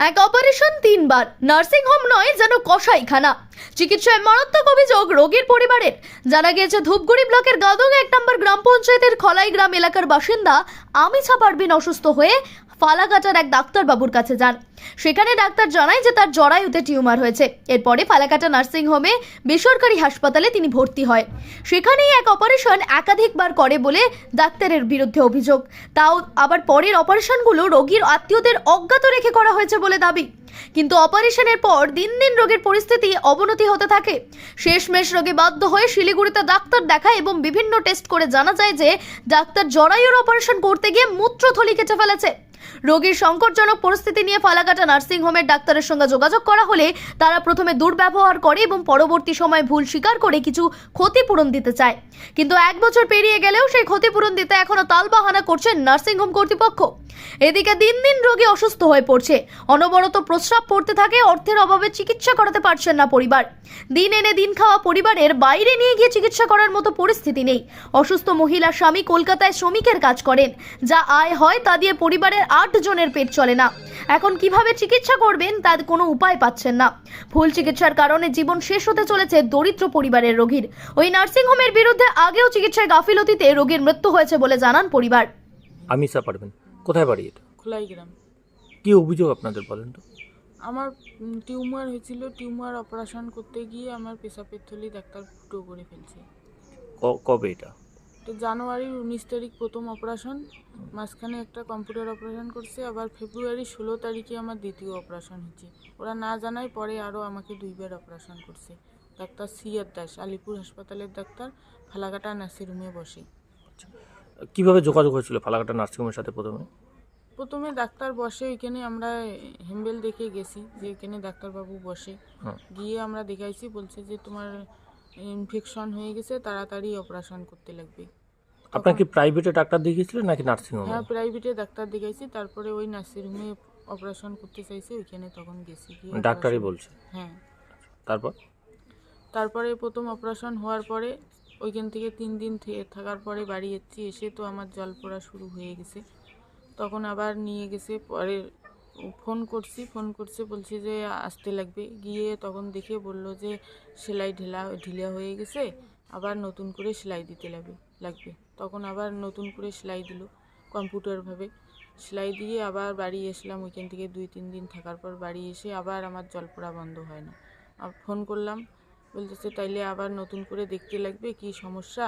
এক অপারেশন তিনবার। Nursing home নয় যেন কসাইখানা। চিকিৎসায় মারাত্মক অভিযোগ রোগীর পরিবারের। জানা গিয়েছে, ধূপগুড়ি ব্লকের গাদং এক নম্বর গ্রাম পঞ্চায়েতের খলাই গ্রাম এলাকার বাসিন্দা আমিছা পারবিন অসুস্থ হয়ে ফালাকাটার এক ডাক্তারবাবুর কাছে যান। সেখানে ডাক্তার জানায় যে তার জরায়ুতে টিউমার হয়েছে। এরপরে ফালাকাটা নার্সিং হোমে বেসরকারি হাসপাতালে তিনি ভর্তি হয়। সেখানেই এক অপারেশন একাধিকবার করে বলে ডাক্তারের বিরুদ্ধে অভিযোগ। তাও আবার পরের অপারেশনগুলো রোগীর আত্মীয়দের অজ্ঞাত রেখে করা হয়েছে বলে দাবি। কিন্তু অপারেশনের পর দিন দিন রোগীর পরিস্থিতি অবনতি হতে থাকে। শেষমেশ রোগে বাধ্য হয়ে শিলিগুড়িতে ডাক্তার দেখায় এবং বিভিন্ন টেস্ট করে জানা যায় যে ডাক্তার জরায়ুর অপারেশন করতে গিয়ে মূত্রথলি কেটে ফেলেছে। রোগীর সংকটজনক পরিস্থিতি নিয়ে ফালাকাটা নার্সিং হোমের ডাক্তারের সঙ্গে যোগাযোগ করা হলে তারা প্রথমে দুর্ব্যবহার করে এবং পরবর্তী সময় ভুল স্বীকার করে কিছু ক্ষতিপূরণ দিতে চায়। কিন্তু এক বছর পেরিয়ে গেলেও সেই ক্ষতিপূরণ দিতে এখনও তালবাহানা করছেন নার্সিংহোম কর্তৃপক্ষ। এদিকে দিন দিন রোগী অসুস্থ হয়ে পড়ছে। অনবরত প্রস্রাব পড়তে থাকে, অর্থের অভাবে চিকিৎসা করাতে পারছেন না পরিবার। দিন এনে দিন খাওয়া পরিবারের বাইরে নিয়ে গিয়ে চিকিৎসা করার মতো পরিস্থিতি নেই। অসুস্থ মহিলা স্বামী কলকাতায় শ্রমিকের কাজ করেন। যা আয় হয় তা দিয়ে পরিবারের আট জনের পেট চলে না। এখন কীভাবে চিকিৎসা করবেন তার কোনো উপায় পাচ্ছেন না। ভুল চিকিৎসার কারণে জীবন শেষ হতে চলেছে দরিদ্র পরিবারের রোগীর। ওই নার্সিংহোমের বিরুদ্ধে আগেও চিকিৎসায় গাফিলতিতে রোগীর মৃত্যু হয়েছে বলে জানান পরিবার। আমিষা পারবেন কোথায় বাড়ি এটা? খোলাই গ্রাম। কি অভিযোগ আপনাদের বলেন তো? আমার টিউমার হয়েছিল টিউমার অপারেশন করতে গিয়ে আমার পেশাপের থলি ডাক্তার ফুটো করে ফেলছে। ক- কবে এটা? তো জানুয়ারির উনিশ তারিখ প্রথম অপারেশন মাঝখানে একটা কম্পিউটার অপারেশন করছে আবার ফেব্রুয়ারি ষোলো তারিখে আমার দ্বিতীয় অপারেশন হচ্ছে। ওরা না জানায় পরে আরও আমাকে দুইবার অপারেশন করছে। ডাক্তার সিয়ার দাস আলিপুর হাসপাতালের ডাক্তার ফালাকাটা নার্সিং রুমে বসে। কীভাবে যোগাযোগ হয়েছিল ফালাকাটা নার্সিংহোমের সাথে প্রথমে? প্রথমে ডাক্তার বসে ওইখানে আমরা হেম্বেল দেখে গেছি যে এখানে ডাক্তারবাবু বসে। গিয়ে আমরা দেখাইছি বলছে যে তোমার ইনফেকশন হয়ে গেছে তাড়াতাড়ি অপারেশন করতে লাগবে। আপনার কি প্রাইভেটে ডাক্তার দেখিয়েছিলেন নাকি নার্সিংহোমে? হ্যাঁ প্রাইভেটে ডাক্তার দেখাইছি তারপরে ওই নার্সিংহোমে অপারেশন করতে চাইছে ওইখানে তখন গেছি। ডাক্তারই বলছে? হ্যাঁ। তারপর? তারপরে প্রথম অপারেশন হওয়ার পরে ওইখান থেকে তিন দিন থাকার পরে বাড়ি এসেছি এসে তো আমার জল পড়া শুরু হয়ে গেছে। তখন আবার নিয়ে গেছে, পরে ফোন করছি, ফোন করছে, বলছে যে আসতে লাগবে। গিয়ে তখন দেখে বলল যে সেলাই ঢিলা ঢিলা হয়ে গেছে, আবার নতুন করে সেলাই দিতে লাগবে লাগবে। তখন আবার নতুন করে সেলাই দিল কম্পিউটারভাবে। সেলাই দিয়ে আবার বাড়ি এসলাম ওইখান থেকে দুই, তিন দিন থাকার পর বাড়ি এসে আবার আমার জল পড়া বন্ধ হয় না। ফোন করলাম বলতেছে, তাইলে আবার নতুন করে দেখতে লাগবে কি সমস্যা?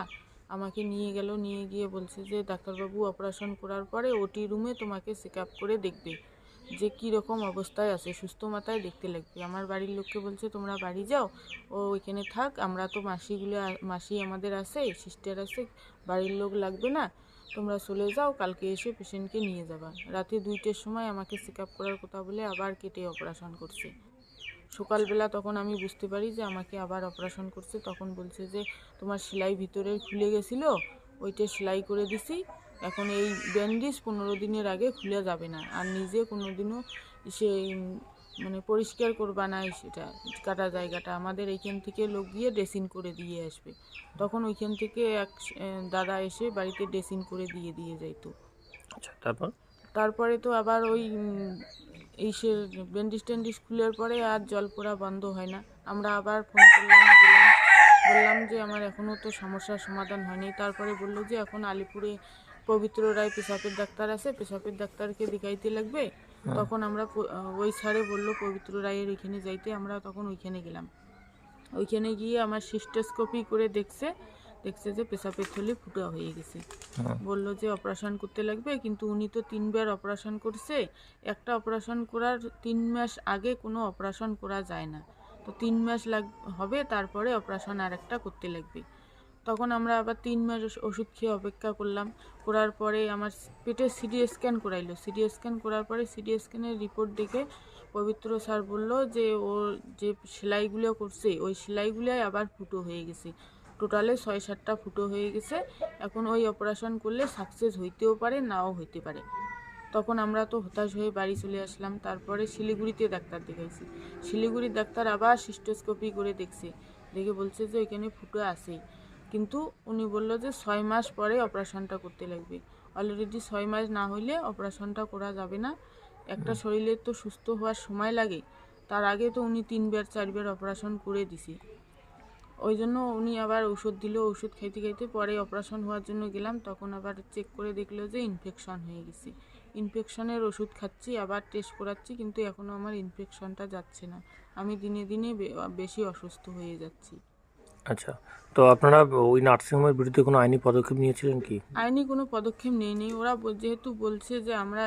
আমাকে নিয়ে গেল, নিয়ে গিয়ে বলছে যে, ডাক্তারবাবু, অপারেশন করার পরে ওটি রুমে তোমাকে চেক আপ করে দেখবে যে কী রকম অবস্থায় আছে, সুস্থ মাথায় দেখতে লাগবে। আমার বাড়ির লোককে বলছে, তোমরা বাড়ি যাও, ও ওইখানে থাক, আমরা তো মাসিগুলো, মাসি আমাদের আছে সিস্টার আছে, বাড়ির লোক লাগবে না, তোমরা চলে যাও, কালকে এসে পেশেন্টকে নিয়ে যাবা। রাতে দুইটার সময় আমাকে চেক আপ করার কথা বলে আবার কেটে অপারেশন করছে। সকালবেলা তখন আমি বুঝতে পারি যে আমাকে আবার অপারেশন করছে। তখন বলছে যে তোমার সেলাই ভিতরে খুলে গেছিল ওইটা সেলাই করে দিছি। এখন এই ব্যান্ডেজ পনেরো দিনের আগে খুলে যাবে না। আর নিজে কোনো দিনও সে মানে পরিষ্কার করবা না সেটা কাটা জায়গাটা। আমাদের এইখান থেকে লোক গিয়ে ড্রেসিং করে দিয়ে আসবে। তখন ওইখান থেকে এক দাদা এসে বাড়িতে ড্রেসিং করে দিয়ে দিয়ে যাইতো। আচ্ছা তারপর? তারপরে তো আবার ওই এই সে ব্যান্ডিজ ট্যান্ডিজ খুলের পরে আর জল পড়া বন্ধ হয় না। আমরা আবার ফোন করলাম গেলাম। বললাম যে আমার এখনও তো সমস্যার সমাধান হয়নি। তারপরে বলল যে এখন আলিপুরে পবিত্র রায় পেশাপের ডাক্তার আছে। পেশাপের ডাক্তারকে দেখাইতে লাগবে। তখন আমরা ওই স্যারে বলল পবিত্র রায়ের ওইখানে যাইতে। আমরা তখন ওইখানে গেলাম। ওইখানে গিয়ে আমার সিস্টোস্কোপি করে দেখছে। দেখছে যে পেশাপের থলি ফুটা হয়ে গেছে। হুম। বলল যে অপারেশন করতে লাগবে কিন্তু উনি তো তিনবার অপারেশন করছে। একটা অপারেশন করার তিন মাস আগে কোনো অপারেশন করা যায় না। তো তিন মাস লাগ হবে তারপরে অপারেশন আর একটা করতে লাগবে। তখন আমরা আবার তিন মাস ওষ- ওষুধ খেয়ে অপেক্ষা করলাম। করার পরে আমার পেটে সিডি স্ক্যান করাইলো। সিডি স্ক্যান করার পরে সিডি স্ক্যানের রিপোর্ট দেখে পবিত্র স্যার বলল যে ও যে সেলাইগুলো করছে ওই সেলাইগুলোই আবার ফুটো হয়ে গেছে। টোটালে ছয় সাতটা ফুটো হয়ে গেছে। এখন ওই অপারেশন করলে সাকসেস হইতেও পারে, নাও হইতে পারে। তখন আমরা তো হতাশ হয়ে বাড়ি চলে আসলাম। তারপরে শিলিগুড়িতে ডাক্তার দেখাইছি। শিলিগুড়ির ডাক্তার আবার সিস্টোস্কোপি করে দেখছে। দেখে বলছে যে ওইখানে ফুটো আছেই। কিন্তু উনি বলল যে ছয় মাস পরে অপারেশনটা করতে লাগবে। অলরেডি ছয় মাস না হইলে অপারেশনটা করা যাবে না। একটা শরীরের তো সুস্থ হওয়ার সময় লাগে। তার আগে তো উনি তিনবার, চারবার অপারেশন করে দিছে। ওই জন্য উনি আবার ওষুধ দিল ওষুধ খাইতে খাইতে পরে অপারেশন হওয়ার জন্য গেলাম তখন আবার চেক করে দেখল যে ইনফেকশন হয়ে গেছে। ইনফেকশনের ওষুধ খাচ্ছি আবার টেস্ট করাচ্ছি কিন্তু এখনও আমার ইনফেকশনটা যাচ্ছে না। আমি দিনে দিনে বেশি অসুস্থ হয়ে যাচ্ছি। আচ্ছা তো আপনারা ওই নার্সিংহোমের বিরুদ্ধে কোনো আইনি পদক্ষেপ নিয়েছিলেন কি? আইনি কোনো পদক্ষেপ নেয়নি ওরা যেহেতু বলছে যে আমরা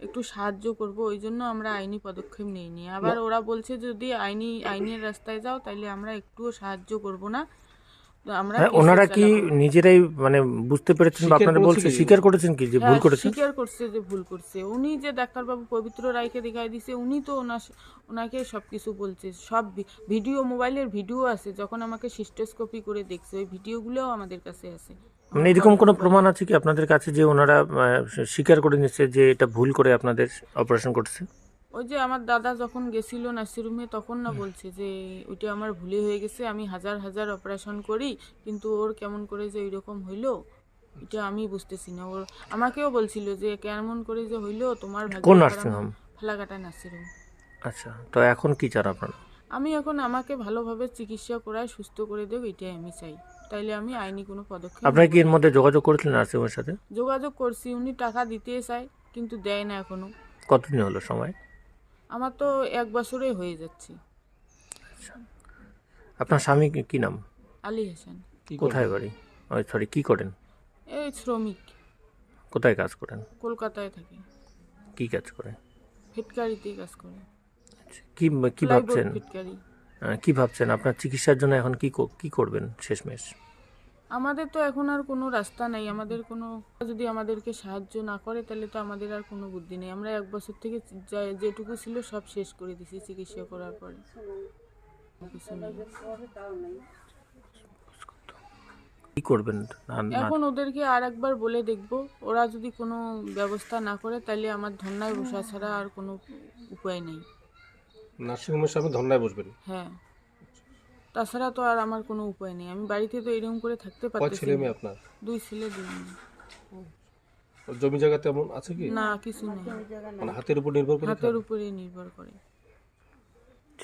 একটু সাহায্য করব ওই জন্য আমরা আইনি পদক্ষেপ নেইনি। আবার ওরা বলছে যদি আইনি আইনের রাস্তায় যাও তাহলে আমরা একটুও সাহায্য করব না। তো আমরা হ্যাঁ ওনারা কি। নিজেরাই মানে বুঝতে পেরেছেন বা আপনারা বলছে স্বীকার করেছেন কি যে ভুল হ্যাঁ, করেছেন? স্বীকার করছে যে ভুল করছে। উনি যে ডাক্তারবাবু পবিত্র রায়কে দেখাই দিছে উনি তো ওনার ওনাকে সব কিছু বলছে। সব ভিডিও মোবাইলের ভিডিও আছে যখন আমাকে সিস্টোস্কোপি করে দেখছে ওই ভিডিওগুলোও আমাদের কাছে আছে। মানে এরকম কোনো প্রমাণ আছে কি আপনাদের কাছে যে ওনারা স্বীকার করে নিচ্ছে যে এটা ভুল করে আপনাদের অপারেশন করছে? ওই যে আমার দাদা যখন গেছিল নার্সিরুমে তখন না বলছে যে ওইটা আমার ভুলে হয়ে গেছে আমি হাজার হাজার অপারেশন করি কিন্তু ওর কেমন করে যে ওইরকম হইল এটা আমি বুঝতেছি না। ওর আমাকেও বলছিল যে কেমন করে যে হইল তোমার কোন খারাপ নার্সিং হোম? ফালাকাটা নার্সিরুম আচ্ছা তো এখন কি চান আপনারা? আমি এখন আমাকে ভালোভাবে চিকিৎসা করায় সুস্থ করে দেব এটাই আমি চাই। তাইলে আমি আইনি কোনো পদক্ষেপ আপনারা কি এর মধ্যে যোগাযোগ করেছিলেন নার্সিংহোমের সাথে? যোগাযোগ করছি উনি টাকা দিতে চায় কিন্তু দেয় না এখনও। কতদিন হলো সময়? আমার তো এক বছরে হয়ে যাচ্ছে। আপনার স্বামী কি- কি নাম? আলী হাসান। কোথায় বাড়ি? ওই সরি কি করেন? এই শ্রমিক। কোথায় কাজ করেন? কলকাতায় থাকে। কি কাজ করেন? ফিটকারিতে কাজ করে। আচ্ছা, কি কি প্লাইবোর্ড ভাবছেন? ফিটকারি। কি ভাবছেন? আপনার চিকিৎসার জন্য এখন কি কো- করবেন শেষমেশ? আমাদের তো এখন আর কোনো রাস্তা নেই। আমাদের কোনো যদি আমাদেরকে সাহায্য না করে তাহলে তো আমাদের আর কোনো বুদ্ধি নেই। আমরা এক বছর থেকে যেটুকু ছিল সব শেষ করে দিছি চিকিৎসা করার পরে। কি করবেন? এখন ওদেরকে আর একবার বলে দেখব। ওরা যদি কোনো ব্যবস্থা না করে তাহলে আমার ধর্নায় বসা ছাড়া আর কোনো উপায় নেই। নার্সিংহোমের সামনে ধর্নায় বসবেন। হ্যাঁ। তাছাড়া তো আর আমার কোনো উপায় নেই। আমি বাড়িতে তো এরকম করে থাকতে কয় পারতেছি ছেলে না। মেয়ে আপনার? দুই ছেলে দুই মেয়ে। জমি জায়গা তেমন আছে কি? না কিছু নেই। মানে হাতের উপর নির্ভর করে হাতের উপরে নির্ভর করে।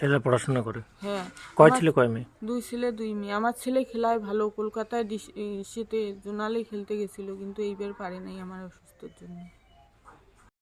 ছেলে পড়াশোনা করে? হ্যাঁ। কয় আমার ছেলে কয় মেয়ে? দুই ছেলে দুই মেয়ে। আমার ছেলে খেলায় ভালো কলকাতায় ডিস- সেতে জোনালে খেলতে গেছিল কিন্তু এইবার পারে নাই আমার অসুস্থর জন্য।